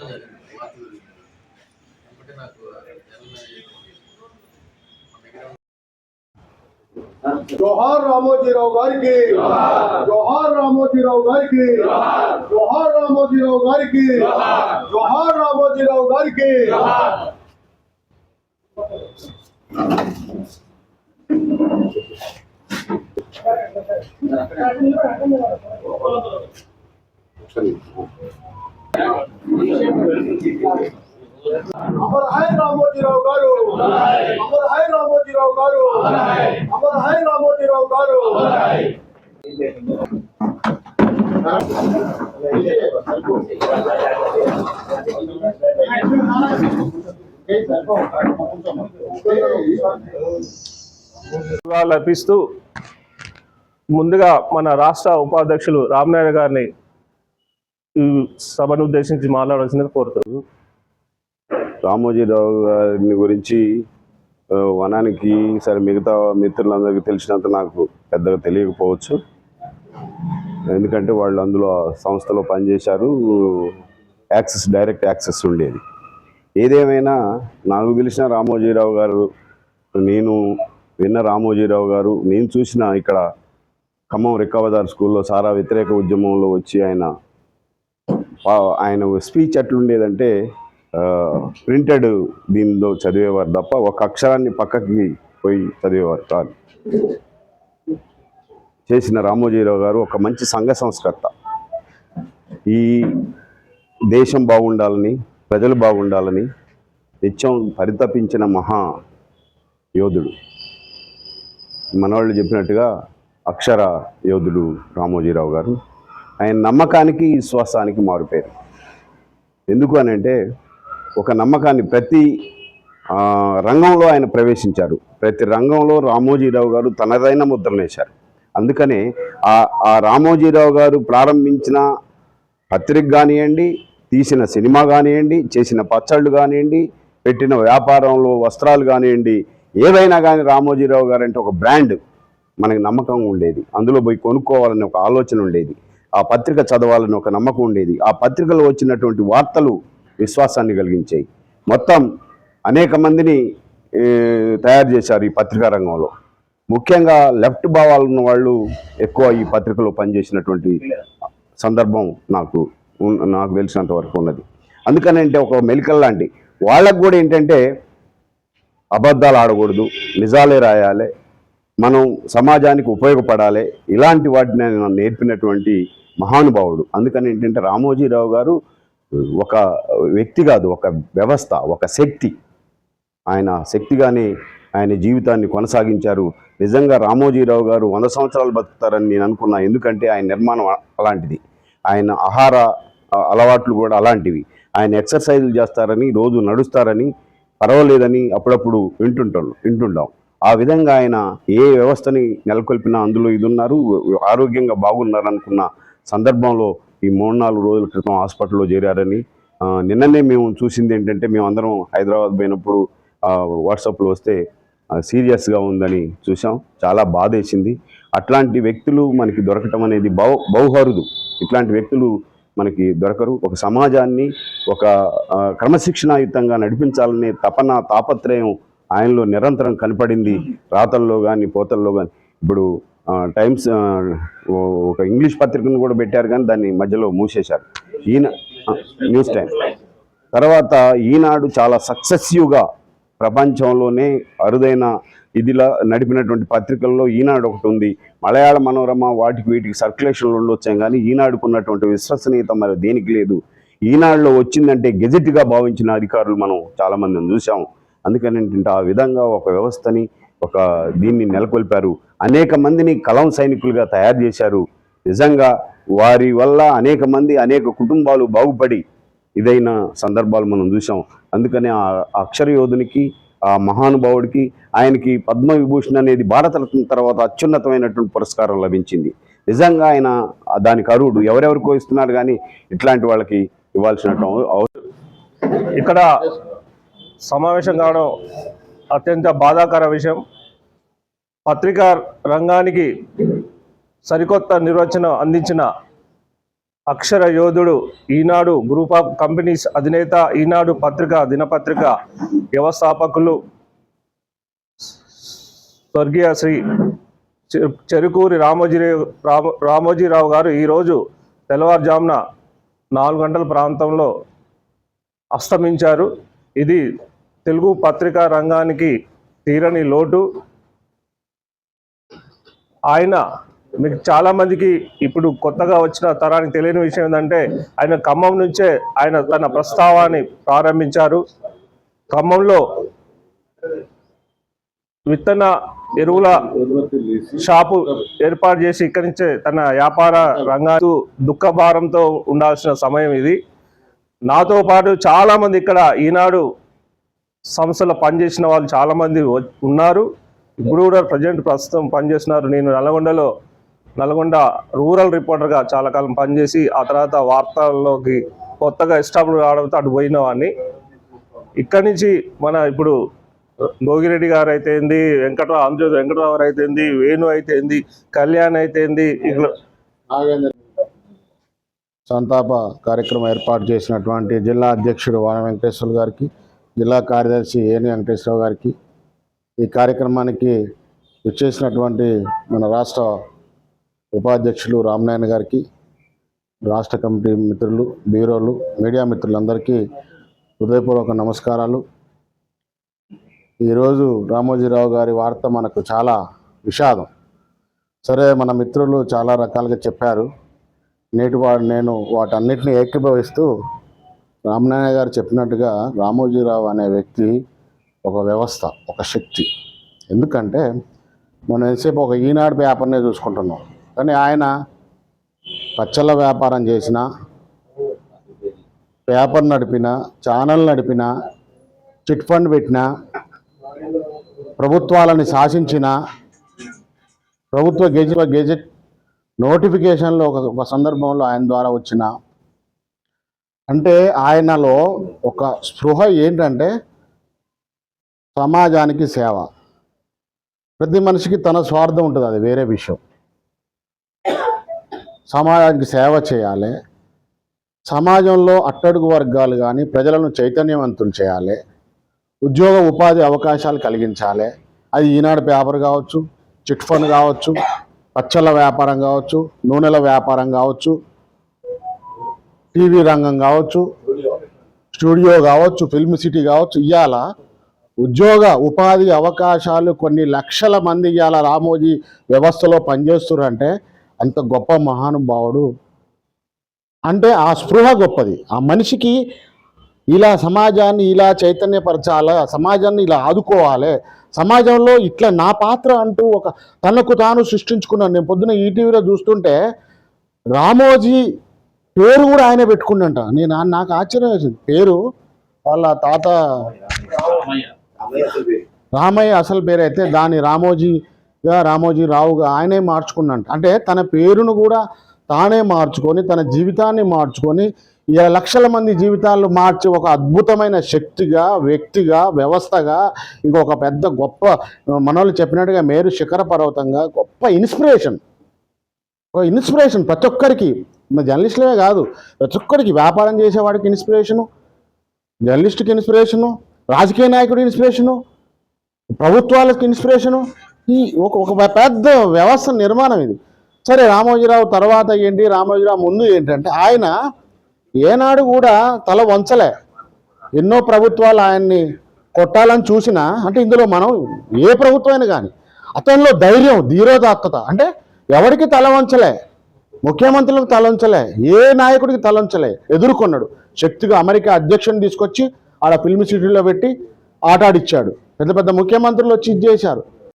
మొత్తం చదివింది వార్తలు చదివింది కాబట్టి నాకు జనరల్ మన దగ్గర జోహార్ రామోజీరావు గారికి జోహార్ రామోజీరావు గారికి జోహార్ రామోజీరావు గారికి జోహార్ రామోజీరావు గారికి అమర్ హై రామోజీరావు గారు. అమర్ హై రామోజీరావు గారు. అమర్ హై రామోజీరావు గారు. లభిస్తూ ముందుగా మన రాష్ట్ర ఉపాధ్యక్షులు రామనారాయణ గారిని సభను ఉద్దేశించి మాట్లాడాల్సిందిగా కోరుతారు రామోజీరావు గారిని గురించి వనానికి సరే మిగతా మిత్రులందరికీ తెలిసినంత నాకు పెద్దగా తెలియకపోవచ్చు. ఎందుకంటే వాళ్ళు అందులో ఆ సంస్థలో పనిచేశారు. యాక్సెస్ డైరెక్ట్ యాక్సెస్ ఉండేది. ఏదేమైనా నాకు తెలిసిన రామోజీరావు గారు నేను విన్న రామోజీరావు గారు నేను చూసిన ఇక్కడ ఖమ్మం రిక్కవదార్ స్కూల్లో సారా వ్యతిరేక ఉద్యమంలో వచ్చి ఆయన ఆయన స్పీచ్ ఎట్లుండేదంటే ప్రింటెడ్ దీనిలో చదివేవారు తప్ప ఒక అక్షరాన్ని పక్కకి పోయి చదివేవారు కాదు. చేసిన రామోజీరావు గారు ఒక మంచి సంఘ సంస్కర్త. ఈ దేశం బాగుండాలని ప్రజలు బాగుండాలని నిత్యం పరితపించిన మహా యోధుడు. మనవాళ్ళు చెప్పినట్టుగా అక్షర యోధుడు రామోజీరావు గారు. ఆయన నమ్మకానికి విశ్వాసానికి మారుపేరు ఎందుకు అని అంటే ఒక నమ్మకాన్ని ప్రతి రంగంలో ఆయన ప్రవేశించారు. ప్రతి రంగంలో రామోజీరావు గారు తనదైన ముద్రనేశారు అందుకనే ఆ రామోజీరావు గారు ప్రారంభించిన పత్రిక కానివ్వండి తీసిన సినిమా కానివ్వండి చేసిన పచ్చళ్ళు కానివ్వండి పెట్టిన వ్యాపారంలో వస్త్రాలు కానివ్వండి ఏవైనా కానీ రామోజీరావు గారు అంటే ఒక బ్రాండ్ మనకి నమ్మకం ఉండేది. అందులో పోయి కొనుక్కోవాలని ఒక ఆలోచన ఉండేది. ఆ పత్రిక చదవాలని ఒక నమ్మకం ఉండేది. ఆ పత్రికలో వచ్చినటువంటి వార్తలు విశ్వాసాన్ని కలిగించాయి. మొత్తం అనేక మందిని తయారు చేశారు ఈ పత్రికా రంగంలో. ముఖ్యంగా లెఫ్ట్ భావాలు ఉన్న వాళ్ళు ఎక్కువ ఈ పత్రికలో పనిచేసినటువంటి సందర్భం నాకు నాకు తెలిసినంత వరకు ఉన్నది. అందుకనంటే ఒక మెలికల్ లాంటి వాళ్ళకు కూడా ఏంటంటే అబద్ధాలు ఆడకూడదు నిజాలే రాయాలి మనం సమాజానికి ఉపయోగపడాలి ఇలాంటి వాటిని నేర్పినటువంటి మహానుభావుడు. అందుకని ఏంటంటే రామోజీరావు గారు ఒక వ్యక్తి కాదు ఒక వ్యవస్థ ఒక శక్తి. ఆయన శక్తిగానే ఆయన జీవితాన్ని కొనసాగించారు. నిజంగా రామోజీరావు గారు వంద సంవత్సరాలు బతుకుతారని నేను అనుకున్నా. ఎందుకంటే ఆయన నిర్మాణం అలాంటిది. ఆయన ఆహార అలవాట్లు కూడా అలాంటివి. ఆయన ఎక్సర్సైజులు చేస్తారని రోజు నడుస్తారని పర్వాలేదని అప్పుడప్పుడు వింటుంటాం వింటుంటాం. ఆ విధంగా ఆయన ఏ వ్యవస్థని నెలకొల్పినా అందులో ఇది ఉన్నారు ఆరోగ్యంగా బాగున్నారు అనుకున్న సందర్భంలో ఈ మూడు నాలుగు రోజుల క్రితం హాస్పిటల్లో చేరారని నిన్ననే మేము చూసింది ఏంటంటే మేము అందరం హైదరాబాద్ పోయినప్పుడు వాట్సాప్లో వస్తే సీరియస్గా ఉందని చూసాం చాలా బాధేసింది అట్లాంటి వ్యక్తులు మనకి దొరకటం అనేది బౌ బౌహరుదు ఇట్లాంటి వ్యక్తులు మనకి దొరకరు. ఒక సమాజాన్ని ఒక క్రమశిక్షణాయుతంగా నడిపించాలనే తపన తాపత్రయం ఆయనలో నిరంతరం కనపడింది. రాతల్లో కానీ పోతల్లో కానీ ఇప్పుడు టైమ్స్ ఓ- ఒక ఇంగ్లీష్ పత్రికను కూడా పెట్టారు కానీ దాన్ని మధ్యలో మూసేశారు. ఈయన న్యూస్ టైం తర్వాత ఈనాడు చాలా సక్సెసివ్గా ప్రపంచంలోనే అరుదైన ఇదిలా నడిపినటువంటి పత్రికల్లో ఈనాడు ఒకటి ఉంది. మలయాళ మనోరమ వాటికి వీటికి సర్క్యులేషన్లు ఉండొచ్చాం కానీ ఈనాడుకున్నటువంటి విశ్వసనీయత మరి దేనికి లేదు. ఈనాడులో వచ్చిందంటే గెజెట్గా భావించిన అధికారులు మనం చాలామందిని చూసాము అందుకని ఏంటంటే ఆ విధంగా ఒక వ్యవస్థని ఒక దీన్ని నెలకొల్పారు. అనేక మందిని కలం సైనికులుగా తయారు చేశారు. నిజంగా వారి వల్ల అనేక మంది అనేక కుటుంబాలు బాగుపడి ఇదైన సందర్భాలు మనం చూసాం అందుకనే ఆ అక్షర యోధునికి ఆ మహానుభావుడికి ఆయనకి పద్మ విభూషణ్ అనేది భారతరత్న తర్వాత అత్యున్నతమైనటువంటి పురస్కారం లభించింది. నిజంగా ఆయన దానికి అరువుడు ఎవరెవరికో ఇస్తున్నారు కానీ ఇట్లాంటి వాళ్ళకి ఇవ్వాల్సిన ఇక్కడ సమావేశం కావడం అత్యంత బాధాకర విషయం. పత్రికా రంగానికి సరికొత్త నిర్వచనం అందించిన అక్షర యోధుడు ఈనాడు గ్రూప్ ఆఫ్ కంపెనీస్ అధినేత ఈనాడు పత్రిక దినపత్రిక వ్యవస్థాపకులు స్వర్గీయ శ్రీ చెరుకూరి రామోజీరావు రామ రామోజీరావు గారు ఈరోజు తెల్లవారుజామున నాలుగు గంటల ప్రాంతంలో అస్తమించారు. ఇది తెలుగు పత్రికా రంగానికి తీరని లోటు. ఆయన మీకు చాలామందికి ఇప్పుడు కొత్తగా వచ్చిన తరానికి తెలియని విషయం ఏంటంటే ఆయన ఖమ్మం నుంచే ఆయన తన ప్రస్తావాన్ని ప్రారంభించారు. ఖమ్మంలో విత్తన ఎరువుల షాపు ఏర్పాటు చేసి ఇక్కడి నుంచే తన వ్యాపార రంగాలు దుఃఖభారంతో ఉండాల్సిన సమయం ఇది. నాతో పాటు చాలామంది ఇక్కడ ఈనాడు సంస్థలో పనిచేసిన వాళ్ళు చాలామంది వ- ఉన్నారు. ఇప్పుడు కూడా ప్రజెంట్ ప్రస్తుతం పనిచేస్తున్నారు. నేను నల్గొండలో నల్గొండ రూరల్ రిపోర్టర్గా చాలా కాలం పనిచేసి ఆ తర్వాత వార్తల్లోకి కొత్తగా ఎస్టాబ్లిష్ కావడంతో అటు పోయిన వాడిని ఇక్కడి నుంచి మన ఇప్పుడు భోగిరెడ్డి గారు అయితేంది వెంకటరావు ఆంధ్రజ్యోతి వెంకటరావు గారు అయితేంది వేణు అయితేంది కళ్యాణ్ అయితేంది ఇట్లా సంతాప కార్యక్రమం ఏర్పాటు చేసినటువంటి జిల్లా అధ్యక్షుడు వాన వెంకటేశ్వర గారికి జిల్లా కార్యదర్శి ఏని వెంకటేశ్వరరావు గారికి ఈ కార్యక్రమానికి విచ్చేసినటువంటి మన రాష్ట్ర ఉపాధ్యక్షులు రామనాయన గారికి రాష్ట్ర కమిటీ మిత్రులు బ్యూరోలు మీడియా మిత్రులందరికీ హృదయపూర్వక నమస్కారాలు. ఈరోజు రామోజీరావు గారి వార్త మనకు చాలా విషాదం. సరే మన మిత్రులు చాలా రకాలుగా చెప్పారు. నేటి వాడు నేను వాటన్నిటిని ఏకీభవిస్తూ రామనాయ గారు చెప్పినట్టుగా రామోజీరావు అనే వ్యక్తి ఒక వ్యవస్థ ఒక శక్తి. ఎందుకంటే మనం ఎంతసేపు ఒక ఈనాడు పేపర్నే చూసుకుంటున్నాం. కానీ ఆయన పచ్చళ్ళ వ్యాపారం చేసిన పేపర్ నడిపిన ఛానల్ నడిపిన చిట్ ఫండ్ పెట్టిన ప్రభుత్వాలని శాసించిన ప్రభుత్వ గెజెట్ గెజెట్ నోటిఫికేషన్లో ఒక సందర్భంలో ఆయన ద్వారా వచ్చిన అంటే ఆయనలో ఒక స్పృహ ఏంటంటే సమాజానికి సేవ. ప్రతి మనిషికి తన స్వార్థం ఉంటుంది అది వేరే విషయం. సమాజానికి సేవ చేయాలి. సమాజంలో అట్టడుగు వర్గాలు కానీ ప్రజలను చైతన్యవంతులు చేయాలి. ఉద్యోగ ఉపాధి అవకాశాలు కలిగించాలి. అది ఈనాడు పేపర్ కావచ్చు చిట్ ఫండ్ కావచ్చు పచ్చళ్ళ వ్యాపారం కావచ్చు నూనెల వ్యాపారం కావచ్చు టీవీ రంగం కావచ్చు స్టూడియో కావచ్చు ఫిల్మ్ సిటీ కావచ్చు ఇవాళ ఉద్యోగ ఉపాధి అవకాశాలు కొన్ని లక్షల మంది ఇవాళ రామోజీ వ్యవస్థలో పనిచేస్తున్నారంటే అంత గొప్ప మహానుభావుడు. అంటే ఆ స్పృహ గొప్పది. ఆ మనిషికి ఇలా సమాజాన్ని ఇలా చైతన్యపరచాలి సమాజాన్ని ఇలా ఆదుకోవాలి సమాజంలో ఇట్లా నా పాత్ర అంటూ ఒక తనకు తాను సృష్టించుకున్నాను. నేను పొద్దున ఈటీవీలో చూస్తుంటే రామోజీ పేరు కూడా ఆయన పెట్టుకుండంట నేను నాకు ఆశ్చర్యం వేసింది. పేరు వాళ్ళ తాత రామయ్య అసలు పేరు అయితే దాని రామోజీగా రామోజీ రావుగా ఆయనే మార్చుకున్నంట. అంటే తన పేరును కూడా తానే మార్చుకొని తన జీవితాన్ని మార్చుకొని ఇలా లక్షల మంది జీవితాలు మార్చి ఒక అద్భుతమైన శక్తిగా వ్యక్తిగా వ్యవస్థగా ఇంకొక పెద్ద గొప్ప మనోళ్ళు చెప్పినట్టుగా మేరు శిఖర పర్వతంగా గొప్ప ఇన్స్పిరేషన్. ఒక ఇన్స్పిరేషన్ ప్రతి ఒక్కరికి. జర్నలిస్టులే కాదు ప్రతి ఒక్కరికి వ్యాపారం చేసేవాడికి ఇన్స్పిరేషను జర్నలిస్ట్కి ఇన్స్పిరేషను రాజకీయ నాయకుడికి ఇన్స్పిరేషను ప్రభుత్వాలకు ఇన్స్పిరేషను ఈ ఒక ఒక పెద్ద వ్యవస్థ నిర్మాణం ఇది. సరే రామోజీరావు తర్వాత ఏంటి రామోజీరావు ముందు ఏంటంటే ఆయన ఏనాడు కూడా తల వంచలే. ఎన్నో ప్రభుత్వాలు ఆయన్ని కొట్టాలని చూసినా అంటే ఇందులో మనం ఏ ప్రభుత్వమైనా కానీ అతనిలో ధైర్యం ధీరోదాత్తత అంటే ఎవరికి తల వంచలే. ముఖ్యమంత్రులకు తలంచలే ఏ నాయకుడికి తలంచలే ఎదుర్కొన్నాడు. శక్తిగా అమెరికా అధ్యక్షుని తీసుకొచ్చి ఆడ ఫిల్మ్ సిటీలో పెట్టి ఆట ఆడిచ్చాడు. పెద్ద పెద్ద ముఖ్యమంత్రులు వచ్చి ఇది చేశారు.